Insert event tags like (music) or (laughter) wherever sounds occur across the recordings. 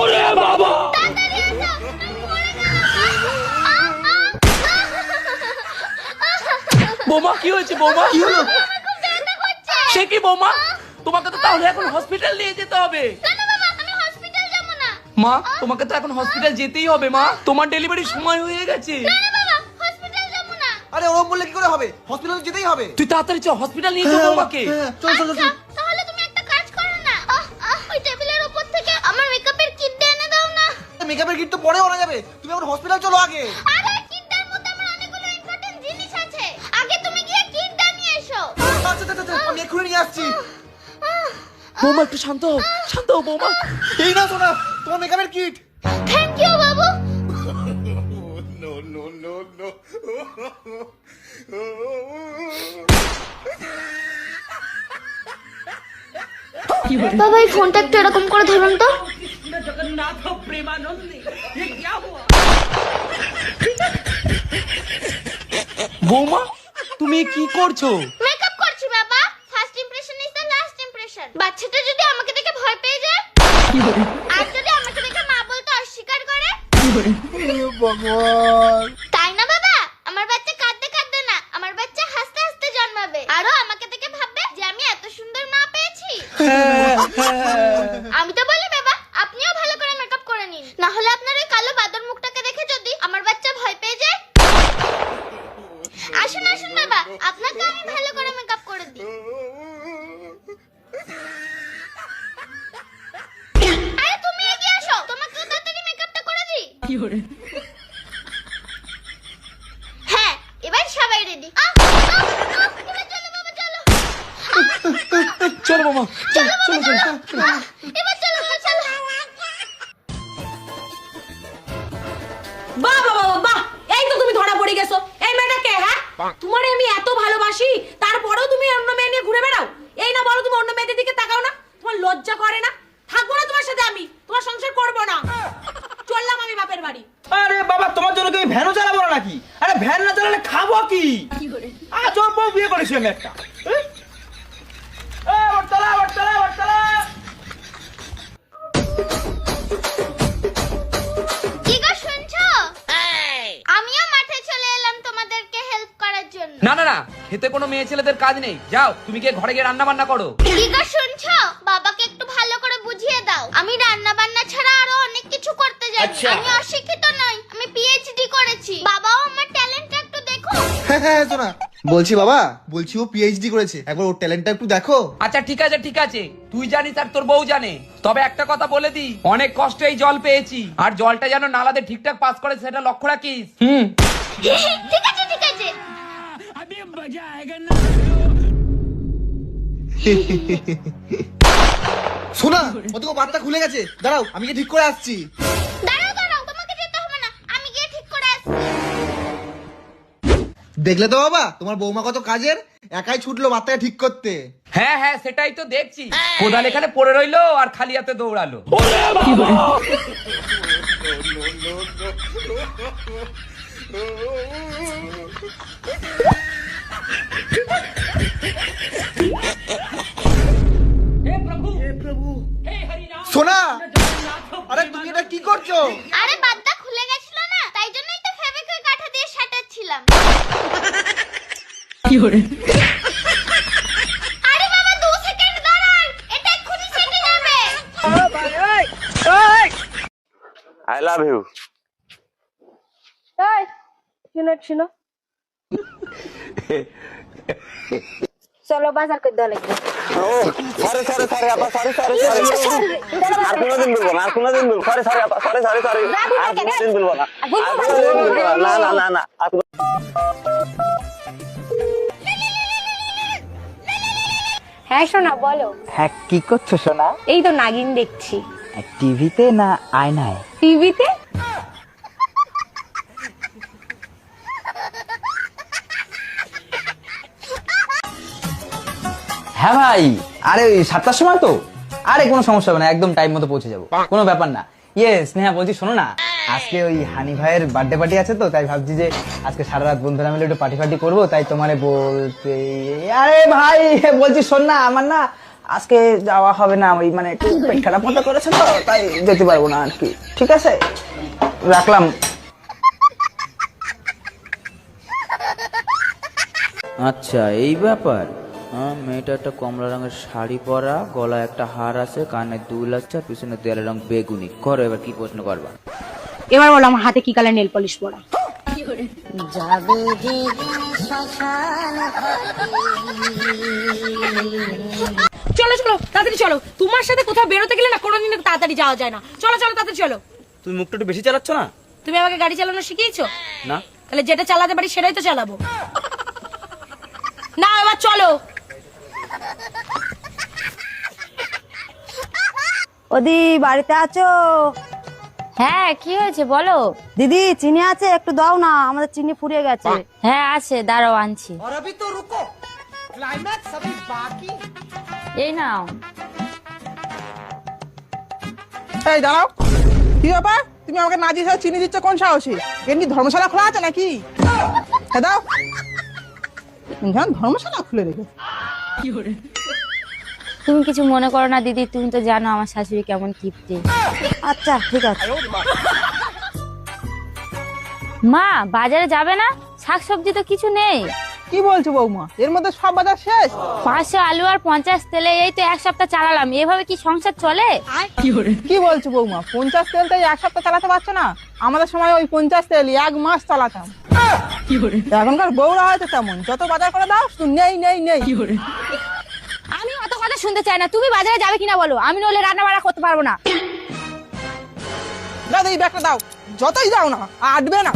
ওরে বাবা। বোমা কি হয়েছে বোমা? কি হলো খুব ব্যথা করছে। সে কি বোমা? তোমাকে তো তাহলে এখন হসপিটাল নিয়ে যেতে হবে। না না বাবা আমি হসপিটাল যাব না। মা তোমাকে তো এখন হসপিটাল যেতেই হবে মা। তোমার ডেলিভারির সময় হয়ে গেছে। না না বাবা হসপিটাল যাব না। আরে ওরম বললে কি করে হবে? হসপিটালে যেতেই হবে। তুই তাড়াতাড়ি চ হসপিটাল নিয়ে চল বৌমাকে। হ্যাঁ, চল চল আচ্ছা চল। এখন হসপিটাল চলো আগে। আরে কিটটার মধ্যে আমার অনেকগুলো ইম্পর্টেন্ট জিনিস আছে। আগে তুমি গিয়ে কিটটা নিয়ে এসো। আচ্ছা আচ্ছা আচ্ছা আমি এক্ষুনি নিয়ে আসছি। বৌমা একটু শান্ত হও শান্ত হও বৌমা। এই না তোমার মেকআপের কিট থ্যাংক ইউ বাবু। বাবা এই ফোনটা একটু এরকম করে ধরুন তো। বৌমা তুমি কি করছ? মেকআপ করছি বাবা। First impression is the last impression বাচ্চাটা যদি আমাকে দেখে ভয় পেয়ে যায় আর যদি আমাকে দেখে মা বলতে অস্বীকার করে ভগবান। তাই না বাবা? আমার বাচ্চা কাঁদতে কাঁদতে না আমার বাচ্চা হাসতে হাসতে জন্মাবে। আরও আমাকে দেখে ভাববে যে আমি এত সুন্দর মা পেয়েছি আমি তো বলি বাবা আপনিও ভালো করে মেকআপ করে নিন না হলে আপনার ওই কালো বাদর মুখটাকে দেখে যদি আমার বাচ্চা ভয় পেয়ে যায় আসুন আসুন বাবা আপনাকে আমি ভালো করে মেকআপ করে দিই। আরে তুমি এগিয়ে আসো তোমাকে তাড়াতাড়ি মেকআপটা করে দিই। হ্যাঁ এবার সবাই রেডি চলো বাবা চলো। চলো চলো চলো চলো। চলো। বাবা চলো বাহ বাহ বাহ বাহ এই তো তুমি ধরা পড়ে গেছো এই মেয়েটা কে হ্যাঁ তোমারে আমি এত ভালোবাসি তারপরেও তুমি অন্য মেয়ে নিয়ে ঘুরে বেড়াও? এই না বলো তুমি অন্য মেয়েদের দিকে তাকাও না তোমার লজ্জা করে না। থাকব না তোমার সাথে আমি তোমার সংসার করব না। চললাম আমি বাপের বাড়ি। আরে বাবা তোমার জন্য কি ভ্যানও চালাবো না নাকি? আরে ভ্যান না চালালে খাব কি? কি করে? আ চল বউ বিয়ে করেছি আমি একটা। না না না খেতে কোনো মেয়ে ছেলেদের কাজ নেই। যাও তুমি গিয়ে ঘরে গিয়ে রান্না বান্না করো। গো শুনছো? বাবাকে একটু ভালো করে বুঝিয়ে দাও। আমি রান্না বান্না ছাড়া আরও অনেক কিছু করতে জানি। আচ্ছা। আমি অশিক্ষিত নই আমি পিএইচডি করেছি। বাবাও আমার ট্যালেন্টটা একটু দেখো। হ্যাঁ হ্যাঁ শোনা। বলছি বাবা। বলছি ও পিএইচডি করেছে। একবার ওর ট্যালেন্টটা একটু দেখো। আচ্ছা ঠিক আছে ঠিক আছে। তুই জানিস আর তোর বউ জানে। তবে একটা কথা বলে দি অনেক কষ্টে এই জল পেয়েছি। আর জলটা যেন নালাতে ঠিকঠাক পাস করে সেটা লক্ষ্য রাখিস। হুম। ঠিক আছে (laughs) শোনা ওদিকে বাচ্চা খুলে গেছে। দাঁড়াও আমি গিয়ে ঠিক করে আসছি। দাঁড়াও দাঁড়াও তোমাকে যেতে হবে না। আমি গিয়ে ঠিক করে আসছি। দেখলে তো বাবা তোমার বৌমা কত কাজের? একাই ছুটলো বাচ্চাকে ঠিক করতে। হ্যাঁ হ্যাঁ সেটাই তো দেখছি। কোদাল এখানে পড়ে রইল আর খালি হাতে দৌড়ালো। (laughs) সোনা আরে তুমি এটা কি করছ? আরে বাদদা খুলে গেছিল না তাই জন্যই তো ফেভিকুইক কাঠা দিয়ে সাটাচ্ছিলাম কি হরে? আরে বাবা দু সেকেন্ড দাঁড়ান এটা এক্ষুনি সেটে যাবে। I love you. শুনো শুনো। চলো বাজার করে দেওয়া লাগবে। ও সরি সরি সরি আপা সরি সরি সরি। আর কোনোদিন বলব না আর কোনোদিন বলব সরি সরি আপা সরি সরি সরি। আর কোনোদিন বলব না। আর কোনোদিন বলব না। না না না না। আর হ্যাঁ বলো। হ্যাঁ কি করছ সোনা? এই তো নাগিন দেখছি। টিভিতে না আয়নায়? টিভিতে? হ্যাঁ ভাই আরে ওই সাতটার সময় তো। আরে কোনো সমস্যা হবে না একদম টাইম মতো পৌঁছে যাব। কোনো ব্যাপার না। ইয়ে স্নেহা বলছি শোনো না আজকে ওই হানি ভাইয়ের বার্থডে পার্টি আছে তো তাই ভাবছি যে আজকে সারা রাত বন্ধুরা মিলে একটু পার্টি ফার্টি করব তাই তোমারে বলতে আরে ভাই বলছি শোন না আমার না আজকে যাওয়া হবে না ওই মানে একটু পেট খারাপ মতো করেছে তো তাই যেতে পারব না আর কি ঠিক আছে? রাখলাম। আচ্ছা এই ব্যাপার। মেয়েটা একটা কমলা রঙের শাড়ি পরা গলায় একটা হার আছে কানে দুল আছে আর পিছনে দেয়ালের রং বেগুনি। করো এবার কি প্রশ্ন করবা? এবার বলো আমার হাতে কি কালার নেল পলিশ পরা? চলো চলো তাড়াতাড়ি চলো। তোমার সাথে কোথাও বেরোতে গেলে না কোনোদিন তাড়াতাড়ি যাওয়া যায় না। চলো চলো তাড়াতাড়ি চলো। তুমি মুখটা একটু বেশি চালাচ্ছ না? তুমি আমাকে গাড়ি চালানো শিখিয়েছো? না। তাহলে যেটা চালাতে পারি সেটাই তো চালাবো। (laughs) না এবার চলো। ওদি বাড়িতে আছো? হ্যাঁ কি হয়েছে বলো? দিদি চিনি আছে? একটু দাও না আমাদের চিনি ফুরিয়ে গেছে। হ্যাঁ আছে দাঁড়াও আনছি। এই নাও। এই দাঁড়াও। কি ব্যাপার? তুমি আমাকে না দিয়ে চিনি দিচ্ছ? কোন সাহসে? এমনি ধর্মশালা খোলা আছে নাকি? হ্যাঁ দাও ধর্মশালা খুলে রেখে তুমি কিছু মনে করো না দিদি তুমি তো জানো আমার শাশুড়ি কেমন কিপটে। আচ্ছা ঠিক আছে। মা। বাজারে যাবে না? শাকসবজি তো কিছু নেই। কি বলছো বৌমা? এর মধ্যে সব বাজার শেষ? পাঁচশো আলু আর পঞ্চাশ তেলে এই তো এক সপ্তাহ চালালাম। এভাবে কি সংসার চলে? কি বলছো বৌমা? পঞ্চাশ তেলটা এক সপ্তাহ চালাতে পারছ না? আমাদের সময় ওই পঞ্চাশ তেল এক মাস চালাতাম। (laughs) এখনকার বউরা হয়তো তেমন যত বাজার করে দাও শুধু নেই নেই নেই আমি অত কথা শুনতে চাই না তুমি বাজারে যাবে কিনা বলো আমি নইলে রান্না বাড়া করতে পারবো না দাদা এই ব্যাগটা দাও যতই দাও না আটবে না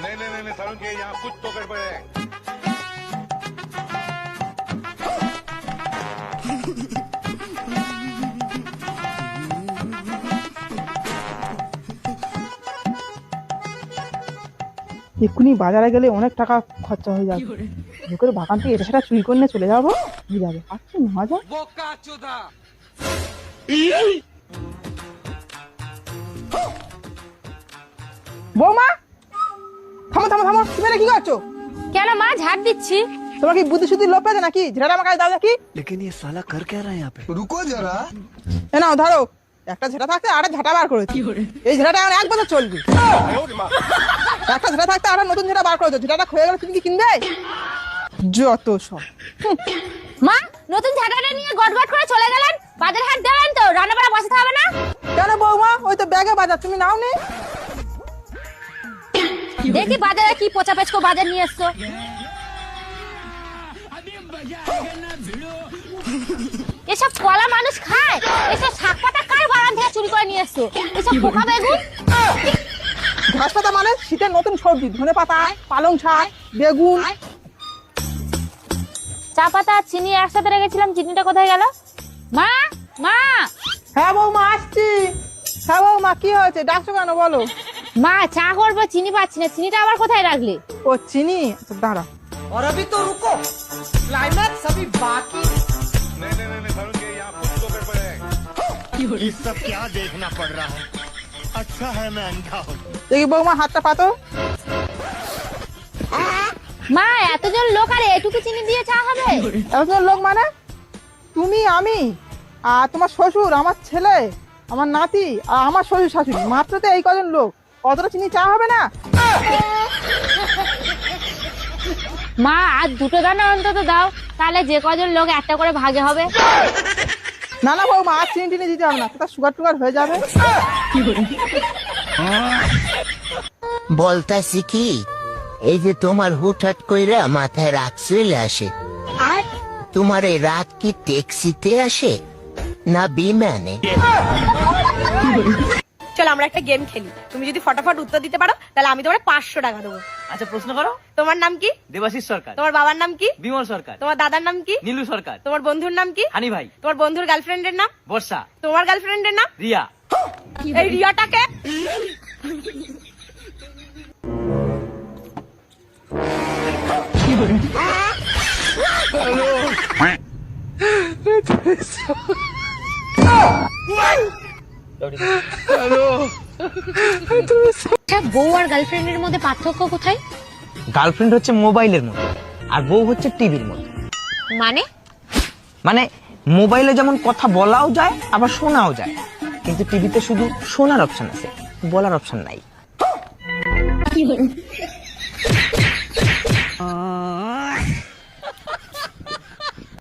नहीं नहीं नहीं सारुण के यहाँ कुछ तो गड़बड़ है এক্ষুনি বাজারে গেলে অনেক টাকা খরচা হয়ে যাবে। লোকের বাগান থেকে এটা সেটা চুরি করে নিয়ে চলে যাব? হয়ে যাবে? আচ্ছা না যা বোকা বৌমা! থামো থামো থামো। তুমি কি করছ? কেন মা ঝাড় দিচ্ছি। তোমার কি বুদ্ধি শুদ্ধি লোপ পেয়েছে নাকি? ঝেড়াটা আমার কাছে দাও দেখি। এ নাও ধরো। একটা ঝেড়া থাকতে আরেক ঝাঁটা বার করেছি। এই ঝেড়াটা আমার এক বছর চলবে। একটা ঝেড়া থাকতে আরেক নতুন ঝেড়া বার করেছ। ঝেড়াটা ক্ষয়ে গেলে তুমি কি কিনবে? যত সব। মা নতুন ঝাঁটাটা নিয়ে গটগট করে চলে গেলেন? বাজার হাট দেবেন তো রান্না বাড়া বসাতে হবে না? কেন বৌমা? ওই তো ব্যাগে বাজার তুমি নাও নি। দেখি বাজারে কি পচা পেচকো বাজার নিয়ে এসছো। এসব কলা মানুষ খায়? এসব শাক পাতা কার বাগান থেকে চুরি করে নিয়ে এসছো? এসব পোকা বেগুন? ঘাস পাতা মানে শীতের নতুন সবজি ধনে পাতা পালং শাক বেগুন। চা পাতা চিনি একসাথে রেখেছিলাম চিনিটা কোথায় গেল? মা মা! হ্যাঁ বৌমা আসছি। হ্যাঁ বৌমা কি হয়েছে? ডাকছো কেন বলো? মা চা করব চিনি পাচ্ছি না। চিনিটা আবার কোথায় রাখলে? ও চিনি? আচ্ছা, দাঁড়া नहीं नहीं नहीं नहीं, सारुण के यहाँ कुछ तो गड़बड़ है ये सब क्या देखना पड़ रहा है अच्छा है मैं अंधा हूँ দেখি বৌমা হাতটা পাতো মা এতজন লোক আর এটুকু চিনি দিয়ে চা হবে একজন লোক মানে তুমি আমি আর তোমার শ্বশুর আমার ছেলে আমার নাতি আর আমার শ্বশুর শাশুড়ি মাত্র তো এই কজন লোক অতটা চিনি চা হবে না মা আর দুটো দানা অন্তত দাও তাহলে যে কজন লোক একটা করে ভাগে হবে। না না বৌমা আর চিনি টিনি দিতে হবে না সেটা সুগার টুগার হয়ে যাবে। বলতাছি কি এই যে তোমার হুটহাট কইরা মাথায় রাগ চলে আসে। তোমার এই রাগ কি ট্যাক্সিতে আসে না বিমানে? চলো আমরা একটা গেম খেলি। তুমি যদি ফটাফট উত্তর দিতে পারো তাহলে আমি তোমার পাঁচশো টাকা দেবো। আচ্ছা প্রশ্ন করো। তোমার নাম কি? দেবাশিস সরকার। তোমার বাবার নাম কি? বিমল সরকার। তোমার দাদার নাম কি? নীলু সরকার। তোমার বন্ধুর নাম কি? হানি ভাই। তোমার বন্ধুর গার্লফ্রেন্ডের নাম? বর্ষা। তোমার গার্লফ্রেন্ডের নাম? রিয়া। এই রিয়াটাকে? আচ্ছা বউ আর গার্লফ্রেন্ডের মধ্যে পার্থক্য কোথায়? গার্লফ্রেন্ড হচ্ছে মোবাইলের মধ্যে আর বউ হচ্ছে টিভির মধ্যে। মানে? মানে মোবাইলে যেমন কথা বলাও যায় আবার শোনাও যায়। কিন্তু টিভিতে শুধু শোনার অপশন আছে বলার অপশন নাই।